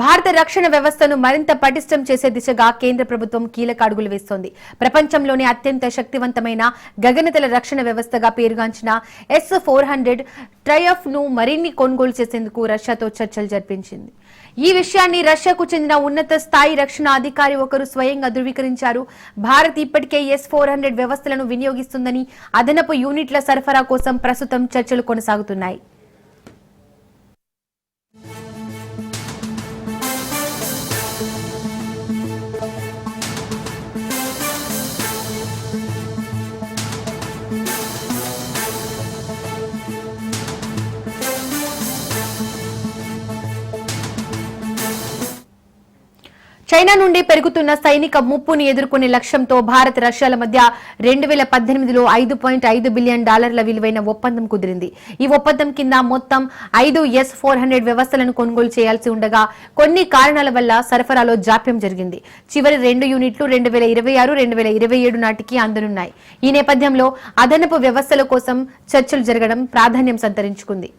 భారత రక్షణ వ్యవస్థను మరింత పటిష్టం చేసే దిశగా కేంద్ర ప్రభుత్వం కీలక అడుగులు వేస్తోంది. ప్రపంచంలోనే అత్యంత శక్తివంతమైన గగనతల రక్షణ వ్యవస్థగా పేరుగాంచిన ఎస్ ఫోర్ హండ్రెడ్ ట్రయఫ్ను మరిన్ని కొనుగోలు చేసేందుకు రష్యాతో చర్చలు జరిపించింది. ఈ విషయాన్ని రష్యాకు చెందిన ఉన్నత స్థాయి రక్షణ అధికారి ఒకరు స్వయంగా ధృవీకరించారు. భారత్ ఇప్పటికే ఎస్ ఫోర్ హండ్రెడ్ వ్యవస్థలను వినియోగిస్తుందని అదనపు యూనిట్ల సరఫరా కోసం ప్రస్తుతం చర్చలు కొనసాగుతున్నాయి. చైనా నుండి పెరుగుతున్న సైనిక ముప్పుని ఎదుర్కొనే లక్ష్యంతో భారత్ రష్యాల మధ్య రెండు వేల పద్దెనిమిదిలో ఐదు పాయింట్ ఐదు బిలియన్ డాలర్ల విలువైన ఒప్పందం కుదిరింది. ఈ ఒప్పందం కింద మొత్తం ఐదు ఎస్ ఫోర్ హండ్రెడ్ వ్యవస్థలను కొనుగోలు చేయాల్సి ఉండగా కొన్ని కారణాల వల్ల సరఫరాలో జాప్యం జరిగింది. చివరి రెండు యూనిట్లు రెండు వేల ఇరవై ఆరు రెండు వేల ఇరవై ఏడు నాటికి అందనున్నాయి. ఈ నేపథ్యంలో అదనపు వ్యవస్థల కోసం చర్చలు జరగడం ప్రాధాన్యం సంతరించుకుంది.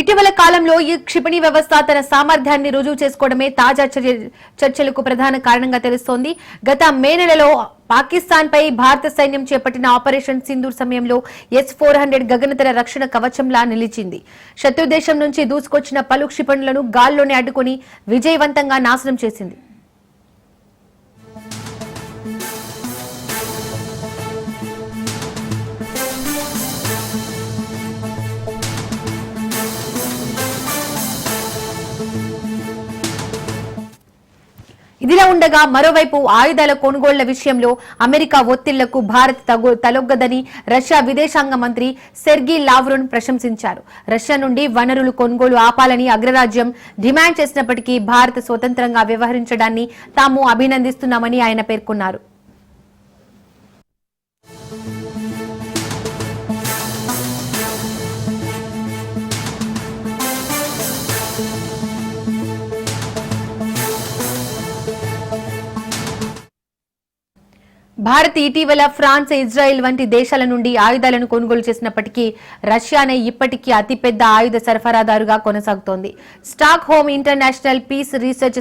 ఇటీవల కాలంలో ఈ క్షిపణి వ్యవస్థ తన సామర్థ్యాన్ని రుజువు చేసుకోవడమే తాజా చర్చలకు ప్రధాన కారణంగా తెలుస్తోంది. గత మే నెలలో పాకిస్తాన్ పై భారత సైన్యం చేపట్టిన ఆపరేషన్ సింధూర్ సమయంలో ఎస్ ఫోర్ హండ్రెడ్ గగనతల రక్షణ కవచంలా నిలిచింది. శత్రు దేశం నుంచి దూసుకొచ్చిన పలు క్షిపణులను గాల్లోనే అడ్డుకుని విజయవంతంగా నాశనం చేసింది. ఇదిలా ఉండగా మరోవైపు ఆయుధాల కొనుగోళ్ళ విషయంలో అమెరికా ఒత్తిళ్ళకు భారత్ తగు తలొగ్గదని రష్యా విదేశాంగ మంత్రి సెర్గీ లావ్రోన్ ప్రశంసించారు. రష్యా నుండి వనరులు కొనుగోలు ఆపాలని అగ్రరాజ్యం డిమాండ్ చేసినప్పటికీ భారత్ స్వతంత్రంగా వ్యవహరించడాన్ని తాము అభినందిస్తున్నామని ఆయన పేర్కొన్నారు. భారత్ ఇటీవల ఫ్రాన్స్ ఇజ్రాయెల్ వంటి దేశాల నుండి ఆయుధాలను కొనుగోలు చేసినప్పటికీ రష్యానే ఇప్పటికీ అతిపెద్ద ఆయుధ సరఫరాదారుగా కొనసాగుతోంది. Stockholm International Peace Research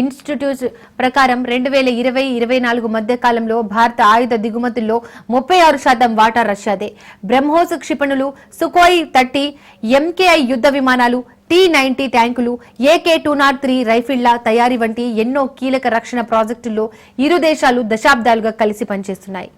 Institute ప్రకారం రెండు వేల ఇరవై ఇరవై నాలుగు మధ్య కాలంలో భారత ఆయుధ దిగుమతుల్లో ముప్పై ఆరు శాతం వాటా రష్యాదే. బ్రహ్మోస్ క్షిపణులు సుకోయ్ థర్టీ ఎంకేఐ యుద్ధ విమానాలు టీ నైన్టీ ట్యాంకులు ఏకే టూ నాట్ త్రీ రైఫిళ్ళ తయారీ వంటి ఎన్నో కీలక రక్షణ ప్రాజెక్టుల్లో ఇరు దేశాలు దశాబ్దాలుగా కలిసి పనిచేస్తున్నాయి.